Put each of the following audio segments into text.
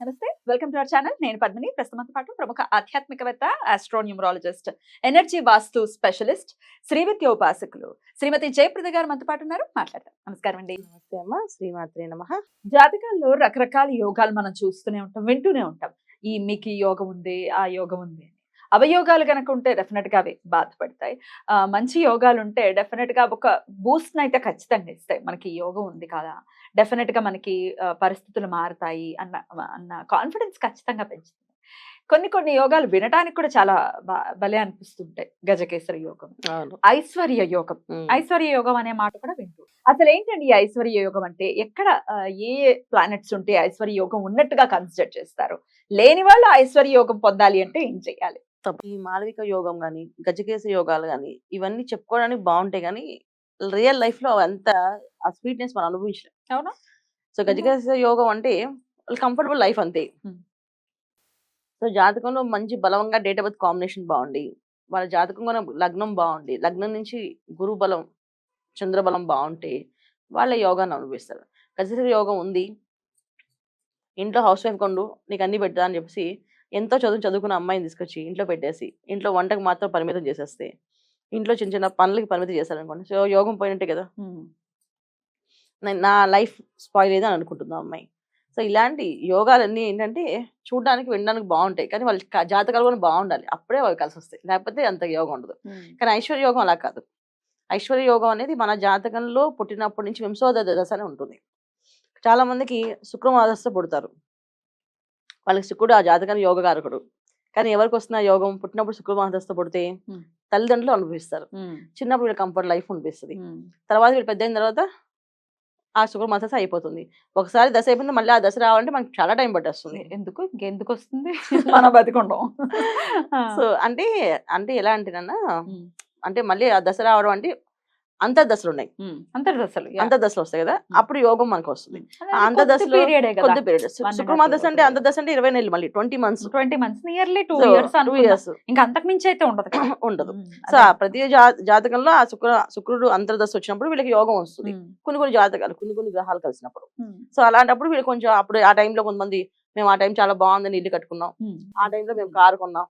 నమస్తే. Welcome to our channel. నేను పద్మిని. ప్రస్తుతంతో పాటు ప్రముఖ ఆధ్యాత్మికవేత్త astronumerologist energy vastu specialist Srividya ఉపాసకులు శ్రీమతి జయప్రద గారు మనతో పాటు ఉన్నారు. మాట్లాడతాం నమస్కారం అండి. నమస్తే అమ్మ. శ్రీమాత్రే నమ. జాతకాల్లో రకరకాల యోగాలు మనం చూస్తూనే ఉంటాం వింటూనే ఉంటాం. ఈ మీకు ఈ యోగం ఉంది ఆ యోగం ఉంది. అవయోగాలు కనుక ఉంటే డెఫినెట్గా అవి బాధపడతాయి. మంచి యోగాలు ఉంటే డెఫినెట్గా ఒక బూస్ట్ అయితే ఖచ్చితంగా ఇస్తాయి. మనకి యోగం ఉంది కదా! డెఫినెట్గా మనకి పరిస్థితులు మారుతాయి అన్న అన్న కాన్ఫిడెన్స్ ఖచ్చితంగా పెంచుతుంది. కొన్ని కొన్ని యోగాలు వినడానికి కూడా చాలా బా- భలే అనిపిస్తుంటాయి. గజకేసరి యోగం ఐశ్వర్య యోగం. ఐశ్వర్య యోగం అనే మాట కూడా వింటూ. అసలు ఏంటండి ఈ ఐశ్వర్య యోగం అంటే? ఎక్కడ ఏ ప్లానెట్స్ ఉంటే ఐశ్వర్య యోగం ఉన్నట్టుగా కన్సిడర్ చేస్తారు? లేని వాళ్ళు ఐశ్వర్య యోగం పొందాలి అంటే ఏం చేయాలి తప్ప- ఈ మాళవిక యోగం గాని గజకేస యోగాలు గాని ఇవన్నీ చెప్పుకోవడానికి బాగుంటాయి కానీ రియల్ లైఫ్లో అంత ఆ స్వీట్నెస్ మనం అనుభవించలేం. అవునా? సో గజకేస యోగం అంటే కంఫర్టబుల్ లైఫ్ అంతే. సో జాతకంలో మంచి బలంగా డేట్ ఆఫ్ బర్త్ కాంబినేషన్ బాగుండి వాళ్ళ జాతకంలో లగ్నం బాగుండి లగ్నం నుంచి గురు బలం చంద్రబలం బాగుంటే వాళ్ళ యోగాన్ని అనుభవిస్తారు. గజకేసరి యోగం ఉంది ఇంట్లో హౌస్ వైఫ్ కొండు నీకు అన్ని పెడతా అని చెప్పేసి ఎంతో చదువు చదువుకున్న అమ్మాయిని తీసుకొచ్చి ఇంట్లో పెట్టేసి ఇంట్లో వంటకు మాత్రం పరిమితం చేసేస్తే ఇంట్లో చిన్న చిన్న పనులకి పరిమితం చేశారనుకోండి. సో యోగం పోయినట్టే కదా? నేను నా లైఫ్ స్పాయిల్ అని అనుకుంటుంది అమ్మాయి. సో ఇలాంటి యోగాలన్నీ ఏంటంటే చూడడానికి వినడానికి బాగుంటాయి. కానీ వాళ్ళ క- జాతకాలు కూడా బాగుండాలి. అప్పుడే వాళ్ళు కలిసి వస్తాయి. లేకపోతే అంత యోగం ఉండదు. కానీ ఐశ్వర్య యోగం అలా కాదు. ఐశ్వర్య యోగం అనేది మన జాతకంలో పుట్టినప్పటి నుంచి వింశోద దశ అని ఉంటుంది. చాలా మందికి శుక్రమాదస్తో పుడతారు. వాళ్ళకి శుక్రుడు ఆ జాతకానికి యోగకారకుడు. కానీ ఎవరికి వస్తున్న యోగం పుట్టినప్పుడు శుక్రమాదస్తో పుడితే Hmm. తల్లిదండ్రులు అనిపిస్తారు చిన్నప్పుడు వీళ్ళకి కంఫర్ట్ లైఫ్ అనిపిస్తుంది. తర్వాత వీళ్ళు పెద్ద అయిన తర్వాత ఆ శుక్రమాస అయిపోతుంది. ఒకసారి దశ అయిపోయింది మళ్ళీ ఆ దశ రావాలంటే మనకి చాలా టైం పట్టేస్తుంది. ఎందుకు? ఇంకెందుకు వస్తుంది? మన బతికుండం. సో అంటే అంటే ఎలా అంటేనన్నా. అంటే మళ్ళీ ఆ దశ రావడం అంటే అంతర్దశలు ఉన్నాయి. అంతర్దశలు. అంతర్దశలు వస్తాయి కదా అప్పుడు యోగం మనకు వస్తుంది అంతర్దశలో కొద్ది పీరియడ్ శుక్రమాదశ half అంటే. అంతర్దశ అంటే ఇరవై నెలలు మళ్ళీ twenty months twenty months nearly two two years అనుకుంటా ఇయర్స్ ఇంకా అంతకు మించి అయితే ఉండదు కదా. ఉండదు. సో ప్రతి జాతకంలో ఆ శుక్ర శుక్రుడు అంతర్దశ వచ్చినప్పుడు వీళ్ళకి యోగం వస్తుంది. కొన్ని కొన్ని జాతకాలు కొన్ని కొన్ని గ్రహాలు కలిసినప్పుడు. సో అలాంటప్పుడు వీళ్ళు కొంచెం అప్పుడు ఆ టైంలో కొంతమంది మేము ఆ టైం చాలా బాగుందని ఇల్లు కట్టుకున్నాం. ఆ టైంలో మేము కారు కొన్నాం.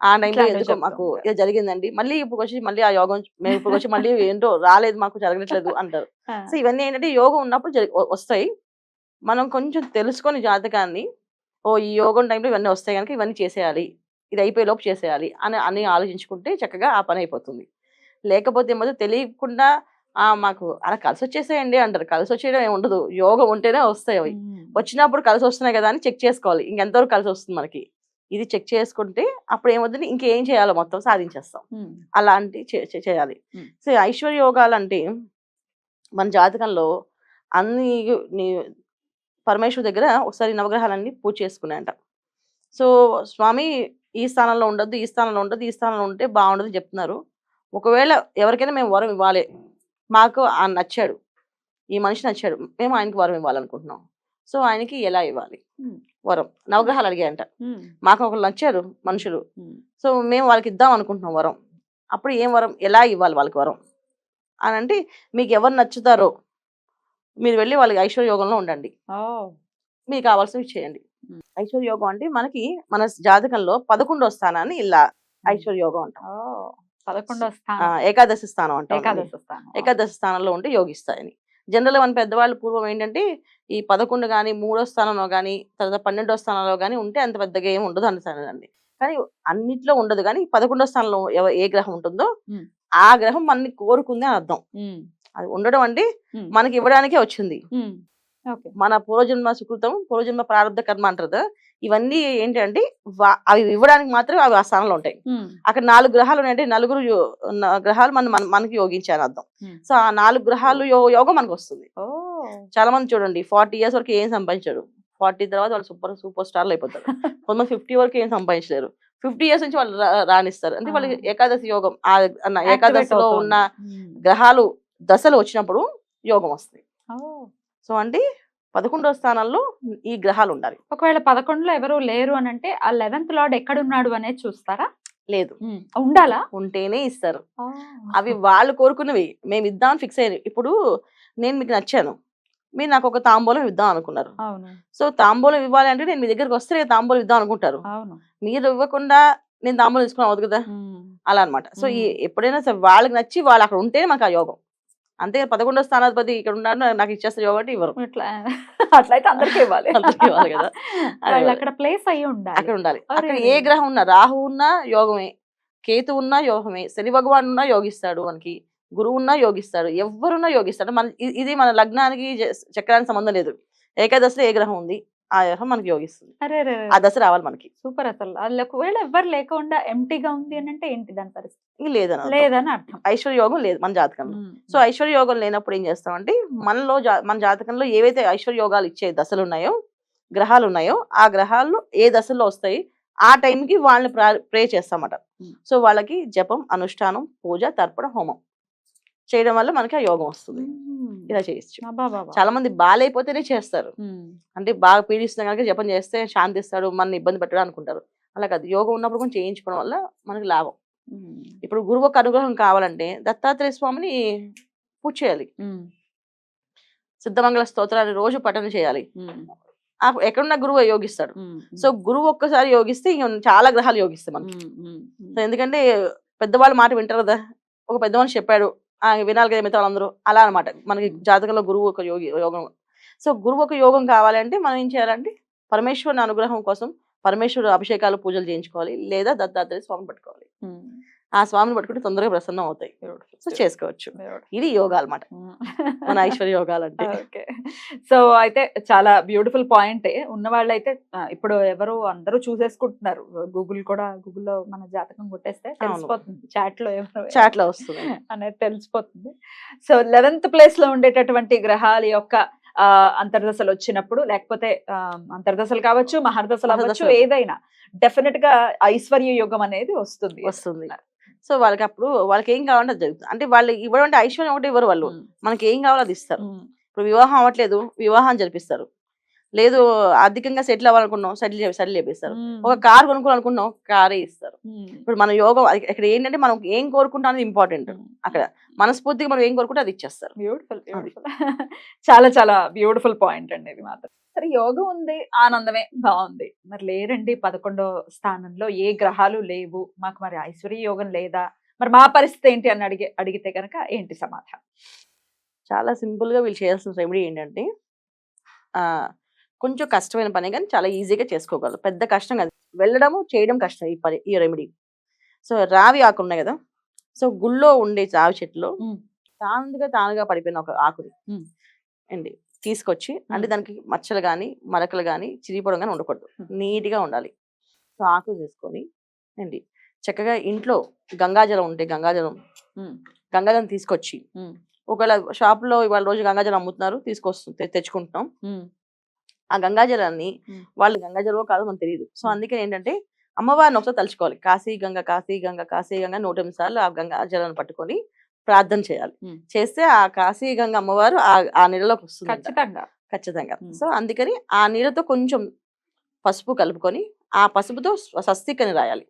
ఆ టైంలో ఎందుకో మాకు. ఇది జరిగిందండి మళ్ళీ ఇప్పుడు వచ్చి మళ్ళీ ఆ యోగం మేము ఇప్పుడు వచ్చి మళ్ళీ ఏంటో రాలేదు మాకు జరగట్లేదు అంటారు. సో ఇవన్నీ ఏంటంటే యోగం ఉన్నప్పుడు వస్తాయి మనం కొంచెం తెలుసుకొని జాతకాన్ని ఓ ఈ యోగం టైంలో ఇవన్నీ వస్తాయి కనుక ఇవన్నీ చేసేయాలి ఇది అయిపోయే లోపు చేసేయాలి అని అని ఆలోచించుకుంటే చక్కగా ఆ పని అయిపోతుంది లేకపోతే ఏమో తెలియకుండా మాకు అలా కలిసి వచ్చేసేయండి అంటారు. కలిసి వచ్చేయడం ఏమి ఉండదు. యోగం ఉంటేనే వస్తాయి అవి. వచ్చినప్పుడు కలిసి వస్తున్నాయి కదా అని చెక్ చేసుకోవాలి. ఇంకెంతవరకు కలిసి వస్తుంది మనకి? ఇది చెక్ చేసుకుంటే అప్పుడు ఏమవుతుంది? ఇంకేం చేయాలో మొత్తం సాధించేస్తాం. అలాంటి చేయాలి. సో ఐశ్వర్య యోగాలు అంటే మన జాతకంలో అన్ని పరమేశ్వరు దగ్గర ఒకసారి నవగ్రహాలన్నీ పూజ చేసుకున్నాయంట. సో స్వామి ఈ స్థానంలో ఉండొద్దు ఈ స్థానంలో ఉండదు ఈ స్థానంలో ఉంటే బాగుండదు చెప్తున్నారు. ఒకవేళ ఎవరికైనా మేము వరం ఇవ్వాలి. మాకు ఆయన నచ్చాడు. ఈ మనిషి నచ్చాడు. మేము ఆయనకి వరం ఇవ్వాలనుకుంటున్నాం. సో ఆయనకి ఎలా ఇవ్వాలి. వరం. నవగ్రహాలు అడిగాయంట. మాకు ఒకరు నచ్చారు మనుషులు. సో మేము వాళ్ళకి ఇద్దాం అనుకుంటున్నాం వరం. అప్పుడు ఏం వరం? ఎలా ఇవ్వాలి వాళ్ళకి వరం? అని అంటే మీకు ఎవరు నచ్చుతారో మీరు వెళ్ళి వాళ్ళకి ఐశ్వర్య యోగంలో ఉండండి. మీకు కావాల్సినవి చేయండి. మ్మ్. ఐశ్వర్య యోగం అంటే మనకి మన జాతకంలో పదకొండో స్థానాన్ని ఇలా ఐశ్వర్య యోగం అంటాం. ఏకాదశి స్థానం అంటాం ఏకాదశ స్థానం ఏకాదశి స్థానంలో ఉంటే యోగిస్తాయని జనరల్ మన పెద్దవాళ్ళు పూర్వం ఏంటంటే ఈ పదకొండు కానీ మూడో స్థానంలో కానీ తర్వాత పన్నెండో స్థానంలో కానీ ఉంటే అంత పెద్దగా ఏమి ఉండదు అండి కానీ అన్నిట్లో ఉండదు. కానీ పదకొండో స్థానంలో ఏ గ్రహం ఉంటుందో. ఆ గ్రహం మనని కోరుకుంది అని అర్థం. అది ఉండడం అంటే. మనకి ఇవ్వడానికే వచ్చింది. మన పూర్వజన్మ సుకృతం పూర్వజన్మ ప్రారంభ కర్మ అంటారు ఇవన్నీ ఏంటంటే అవి ఇవ్వడానికి మాత్రమే అవి ఆ స్థానంలో ఉంటాయి. అక్కడ నాలుగు గ్రహాలు ఉన్నాయంటే నలుగురు గ్రహాలు మన మన- మనకి యోగించారు అర్థం. సో ఆ నాలుగు గ్రహాలు యోగం మనకు వస్తుంది చాలా మంది చూడండి ఫార్టీ ఇయర్స్ వరకు ఏం సంపాదించారు ఫార్టీ తర్వాత వాళ్ళు సూపర్ సూపర్ స్టార్లు అయిపోతారు కొంతమంది ఫిఫ్టీ వరకు ఏం సంపాదించలేరు ఫిఫ్టీ ఇయర్స్ నుంచి వాళ్ళు రాణిస్తారు అంటే వాళ్ళకి. ఏకాదశి యోగం ఆ ఏకాదశిలో. ఉన్న. గ్రహాలు దశలు వచ్చినప్పుడు యోగం వస్తుంది సో అంటే పదకొండవ స్థానంలో ఈ గ్రహాలు ఉండాలి ఒకవేళ పదకొండులో ఎవరు లేరు అని అంటే ఆ లెవెన్త్ లార్డ్ ఎక్కడున్నాడు అనేది చూస్తారా? లేదు. ఉండాలా? ఉంటేనే ఇస్తారు. అవి వాళ్ళు కోరుకున్నవి మేము ఇద్దామని ఫిక్స్ అయ్యారు. ఇప్పుడు నేను మీకు నచ్చాను. మీరు నాకు ఒక తాంబూలం ఇద్దాం అనుకున్నారు. సో తాంబూలం ఇవ్వాలి అంటే నేను మీ దగ్గరికి వస్తే తాంబూలం ఇద్దాం అనుకుంటారు. మీరు ఇవ్వకుండా నేను తాంబూలం తీసుకుని అవ్వదు కదా. అలా అన్నమాట. సో. ఎప్పుడైనా సరే వాళ్ళకి నచ్చి వాళ్ళు అక్కడ ఉంటేనే మాకు ఆ యోగం. అంతే పదకొండో స్థానాధిపతి ఇక్కడ ఉన్నాడు నాకు ఇచ్చేస్తారు అంటే ఇవ్వరు. ఇట్లా. అట్లయితే అందరికీ ఇవ్వాలి. కదా. అక్కడ ప్లేస్ అయ్యి ఉండాలి. అక్కడ ఉండాలి. అక్కడ. ఏ గ్రహం ఉన్నా రాహు ఉన్నా యోగమే కేతు ఉన్నా యోగమే శని భగవాన్ ఉన్నా యోగిస్తాడు మనకి గురువు ఉన్నా యోగిస్తాడు ఎవరున్నా యోగిస్తాడు. మన ఇది మన లగ్నానికి చక్రానికి సంబంధం లేదు. ఏకాదశిలో ఏ గ్రహం ఉంది? ఆ గ్రహం మనకి యోగిస్తుంది. ఆ దశ రావాలి మనకి సూపర్ అసలు వాళ్ళు ఒకవేళ ఎవరు లేకుండా ఎంటీగా ఉంది అని అంటే ఏంటి దాని పరిస్థితి లేదని. లేదని అర్థం ఐశ్వర్య యోగం లేదు మన జాతకంలో. సో ఐశ్వర్య యోగం లేనప్పుడు ఏం చేస్తామంటే మనలో మన జాతకంలో ఏవైతే ఐశ్వర్య యోగాలు ఇచ్చే దశలు ఉన్నాయో గ్రహాలు ఉన్నాయో ఆ గ్రహాలు ఏ దశల్లో వస్తాయి ఆ టైంకి వాళ్ళని ప్రే చేస్తామట. సో వాళ్ళకి జపం అనుష్ఠానం పూజ తర్పణ హోమం చేయడం వల్ల మనకి ఆ యోగం వస్తుంది. ఇలా చేయొచ్చు. చాలా మంది బాగాలైపోతేనే చేస్తారు. అంటే బాగా పీడిస్తున్న కనుక జపం చేస్తే శాంతిస్తాడు మన ఇబ్బంది పెట్టడం అనుకుంటారు అలా కాదు యోగం ఉన్నప్పుడు కొంచెం చేయించుకోవడం వల్ల మనకి లాభం. ఇప్పుడు గురువు ఒక అనుగ్రహం కావాలంటే దత్తాత్రేయ స్వామిని పూజ చేయాలి. సిద్ధమంగళ స్తోత్రాన్ని రోజు పఠన చేయాలి ఎక్కడున్న గురువు యోగిస్తాడు. సో గురువు ఒక్కసారి యోగిస్తే చాలా గ్రహాలు యోగిస్తాయి మనకి. సో ఎందుకంటే పెద్దవాళ్ళ మాట వింటారు కదా ఒక పెద్ద మనిషి చెప్పాడు వినాలి కదా మిగతా వాళ్ళందరూ అలా అన్నమాట. మనకి జాతకంలో గురువు ఒక యోగి యోగం. సో గురువు ఒక యోగం కావాలంటే మనం ఏం చేయాలంటే పరమేశ్వరుని అనుగ్రహం కోసం పరమేశ్వరుడు అభిషేకాలు పూజలు చేయించుకోవాలి. లేదా దత్తాత్రేయ స్వామి పట్టుకోవాలి. ఆ స్వామిని పట్టుకుంటే తొందరగా ప్రసన్నం అవుతాయి. సో చేసుకోవచ్చు. ఇది యోగా అన్నమాట. ఉమ్. మన ఐశ్వర్య యోగాలు అంటే ఓకే. సో అయితే చాలా బ్యూటిఫుల్ పాయింట్ ఉన్న వాళ్ళైతే ఆ, ఇప్పుడు ఎవరు అందరూ చూసేసుకుంటున్నారు. గూగుల్ కూడా గూగుల్లో మన జాతకం కొట్టేస్తే తెలిసిపోతుంది. చాట్లో ఎవరు చాట్లో వస్తుంది. అనేది తెలిసిపోతుంది. సో లెవెన్త్ ప్లేస్లో ఉండేటటువంటి గ్రహాల యొక్క ఆ, అంతర్దశలు వచ్చినప్పుడు లేకపోతే అంతర్దశలు కావచ్చు మహర్దశలు అవ్వచ్చు. ఏదైనా డెఫినెట్గా ఐశ్వర్య యుగం అనేది వస్తుంది. వస్తుంది. సో వాళ్ళకి అప్పుడు వాళ్ళకి ఏం కావాలంటే అది జరుగుతుంది అంటే వాళ్ళు ఇవ్వడం అంటే ఐశ్వర్యం ఒకటి ఇవ్వరు వాళ్ళు. మనకి ఏం కావాలో అది ఇస్తారు. ఇప్పుడు వివాహం అవ్వట్లేదు వివాహం జరిపిస్తారు లేదు ఆర్థికంగా సెటిల్ అవ్వాలనుకున్నాం సెటిల్ సెటిల్ చేపిస్తారు. ఒక కార్ కొనుక్కోవాలనుకున్నాం కారే ఇస్తారు. ఇప్పుడు మన యోగం ఇక్కడ ఏంటంటే మనం ఏం కోరుకుంటాం అనేది ఇంపార్టెంట్. అక్కడ మనస్ఫూర్తిగా మనం ఏం కోరుకుంటే అది ఇచ్చేస్తారు. బ్యూటిఫుల్ బ్యూటిఫుల్ చాలా చాలా బ్యూటిఫుల్ పాయింట్ అండి ఇది మాత్రం. సరే యోగం ఉంది ఆనందమే బాగుంది. మరి లేరండి పదకొండో స్థానంలో ఏ గ్రహాలు లేవు మాకు మరి ఐశ్వర్య యోగం లేదా? మరి మా పరిస్థితి ఏంటి అని అడిగే అడిగితే కనుక ఏంటి సమాధానం? చాలా సింపుల్గా వీళ్ళు చేయాల్సిన రెమెడీ ఏంటంటే ఆ కొంచెం కష్టమైన పని కానీ చాలా ఈజీగా చేసుకోగలరు పెద్ద కష్టం కాదు వెళ్ళడము చేయడం కష్టం ఈ పని ఈ రెమెడీ సో రావి ఆకు ఉన్నాయి కదా సో గుళ్ళో ఉండే రావి చెట్టులో మ్మ్. తానుగా తానుగా పడిపోయిన ఒక ఆకుని. అండి తీసుకొచ్చి అంటే. దానికి మచ్చలు కానీ మరకలు కానీ చిరిగిపోవడం కానీ ఉండకూడదు మ్మ్. నీట్గా ఉండాలి సో ఆకు తీసుకొని అండి చక్కగా ఇంట్లో గంగాజలం ఉంటే గంగాజలం. గంగాజలం తీసుకొచ్చి. ఒకవేళ షాప్లో ఇవాళ రోజు గంగాజలం అమ్ముతున్నారు తీసుకొస్తు తెచ్చుకుంటున్నాం ఆ గంగాజలాన్ని. వాళ్ళు గంగాజలం కాదో మనకు తెలియదు సో. అందుకని ఏంటంటే అమ్మవారిని ఒకసారి తలుచుకోవాలి కాశీ గంగ కాశీ గంగ కాశీ గంగ నూట ఎనిమిది సార్లు ఆ గంగాజలాన్ని పట్టుకొని ప్రార్థన చేయాలి. చేస్తే ఆ కాశీ గంగ అమ్మవారు ఆ- ఆ నీళ్ళలోకి వస్తుంది ఖచ్చితంగా ఖచ్చితంగా. సో అందుకని ఆ నీళ్ళతో కొంచెం పసుపు కలుపుకొని ఆ పసుపుతో స్వ- స్వస్తిక్ అని రాయాలి.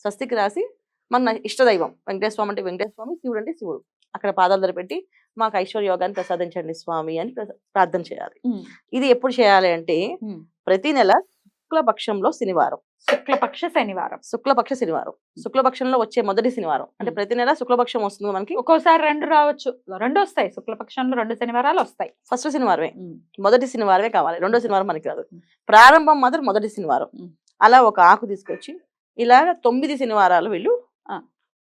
స్వస్తిక్ రాసి మన ఇష్టదైవం వెంకటేశ్వర స్వామి అంటే వెంకటేశ్వర శివుడు అంటే శివుడు అక్కడ పాదాల పెట్టి మాకు ఐశ్వర్య యోగాన్ని ప్రసాదించండి స్వామి అని ప్రార్థన చేయాలి. ఇది ఎప్పుడు చేయాలి అంటే. ప్రతి నెల శుక్లపక్షంలో శనివారం. శుక్లపక్ష శనివారం. శుక్లపక్ష శనివారం. శుక్లపక్షంలో వచ్చే మొదటి శనివారం. అంటే. ప్రతి నెల శుక్లపక్షం వస్తుంది మనకి. ఒక్కోసారి రెండు రావచ్చు. రెండు వస్తాయి. శుక్లపక్షంలో రెండు శనివారాలు వస్తాయి. ఫస్ట్ శనివారమే. మొదటి శనివారమే కావాలి. రెండో శనివారం మనకి రాదు. ప్రారంభం మాత్రం మొదటి శనివారం. అలా ఒక ఆకు తీసుకొచ్చి ఇలాగ తొమ్మిది శనివారాలు వీళ్ళు.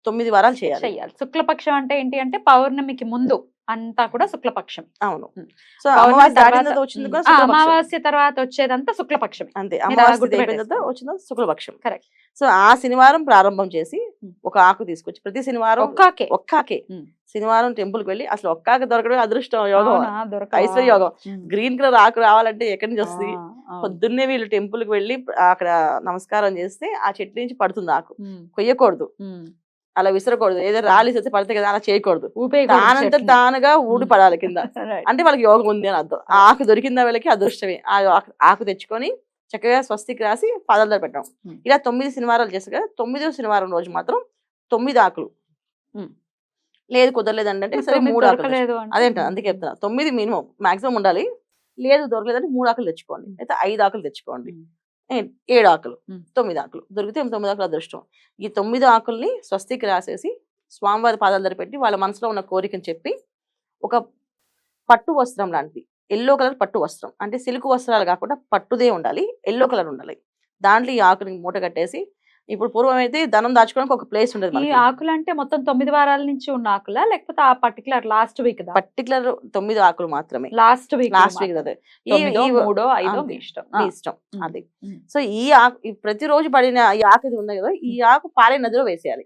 తొమ్మిది వారాలు చేయాలి. చెయ్యాలి శుక్లపక్షం అంటే ఏంటి అంటే పౌర్ణమికి ముందు అంతా కూడా శుక్లపక్షం అవును. సో అమావాస్య తర్వాత- శుక్లపక్షం. వచ్చేదంతా శుక్లపక్షమే. అంతే. అమావాస్య శుక్లపక్షం Correct. సో ఆ శనివారం ప్రారంభం చేసి. ఒక ఆకు తీసుకొచ్చి ప్రతి శనివారం ఒక్కాకే. ఒక్కాకే. శనివారం టెంపుల్కి వెళ్ళి అసలు ఒక్కాక దొరకడం అదృష్టం యోగం? ఐశ్వర్య యోగం. గ్రీన్ కలర్ ఆకు రావాలంటే ఎక్కడి నుంచి వస్తుంది. పొద్దున్నే వీళ్ళు టెంపుల్కి వెళ్ళి అక్కడ నమస్కారం చేస్తే ఆ చెట్టు నుంచి పడుతుంది ఆకు. కొయ్యకూడదు. అలా విసరకూడదు. ఏదో రాలి విసిరితే పడితే కదా అలా చేయకూడదు. చెట్టుని. తానుగా ఊడి పడాలి కింద. అంటే వాళ్ళకి యోగం ఉంది అని అర్థం. ఆ ఆకు దొరికిందా వీళ్ళకి అదృష్టమే. ఆ ఆకు- తెచ్చుకొని చక్కగా స్వస్తికి రాసి పాదాల దగ్గర పెట్టడం. Hmm. ఇలా తొమ్మిది శనివారాలు చేస్తారు కదా తొమ్మిదో శనివారం రోజు మాత్రం తొమ్మిది ఆకులు. Hmm. లేదు కుదరలేదంటే అంటే సరే మూడు ఆకులు అదేంట? అందుకే చెప్తున్నా. తొమ్మిది మినిమం మాక్సిమం ఉండాలి. లేదు దొరకలేదంటే మూడు ఆకులు తెచ్చుకోండి. అయితే ఐదు ఆకులు తెచ్చుకోండి. Hmm. ఏడు ఆకులు. తొమ్మిది ఆకులు. దొరికితే తొమ్మిది ఆకులు అదృష్టం. ఈ తొమ్మిది ఆకుల్ని స్వస్తికి రాసేసి స్వామివారి పాదాల దగ్గర పెట్టి వాళ్ళ మనసులో ఉన్న కోరికను చెప్పి ఒక పట్టు వస్త్రం లాంటిది. ఎల్లో కలర్ పట్టు వస్త్రం. అంటే సిల్క్ వస్త్రాలు కాకుండా పట్టుదే ఉండాలి ఎల్లో కలర్ ఉండాలి. దాంట్లో ఈ ఆకుని మూట కట్టేసి ఇప్పుడు పూర్వం అయితే ధనం దాచుకోవడానికి ఒక ప్లేస్ ఉండేది ఈ ఆకులు అంటే మొత్తం తొమ్మిది వారాల నుంచి ఉన్న ఆకులా? లేకపోతే ఆ పర్టికులర్ లాస్ట్ వీక్ పర్టికులర్ తొమ్మిది ఆకులు మాత్రమే. లాస్ట్ వీక్ లాస్ట్ వీక్ మూడో ఐదో ఇష్టం. ఇష్టం. అది. సో ఈ ఆకు ప్రతిరోజు పడిన ఈ ఆకు ఇది ఉంది కదా ఈ ఆకు పారే నదిలో వేసేయాలి.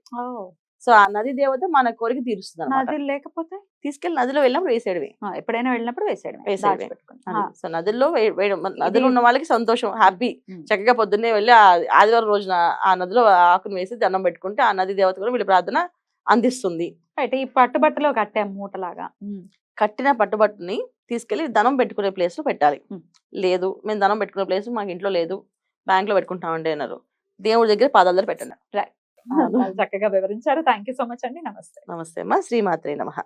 సో ఆ నది దేవత మన కోరిక తీరుస్తుంది నది లేకపోతే తీసుకెళ్ళి నదిలో వెళ్ళినప్పుడు వేసేయడమే. ఎప్పుడైనా వెళ్ళినప్పుడు వేసేయడం వేసేయడమే. సో నదుల్లో వేయడం మన నదిలో ఉన్న వాళ్ళకి సంతోషం హ్యాపీ. చక్కగా పొద్దున్నే వెళ్ళి ఆ- ఆదివారం రోజున ఆ నదిలో ఆకును వేసి దండం పెట్టుకుంటే ఆ నది దేవత కూడా వీళ్ళ ప్రార్థన అందిస్తుంది. అయితే ఈ పట్టుబట్టలో కట్టాం మూటలాగా. కట్టిన పట్టుబట్టుని తీసుకెళ్ళి ధనం పెట్టుకునే ప్లేస్లో పెట్టాలి. లేదు మేము ధనం పెట్టుకునే ప్లేస్ మాకు ఇంట్లో లేదు. బ్యాంక్లో పెట్టుకుంటామండి అన్నారు. దేవుడి దగ్గర పాదాల దగ్గర పెట్టండి. చాలా చక్కగా వివరించారు. థ్యాంక్ యూ సో మచ్ అండి. నమస్తే. నమస్తే అమ్మా. శ్రీమాత్రి నమః.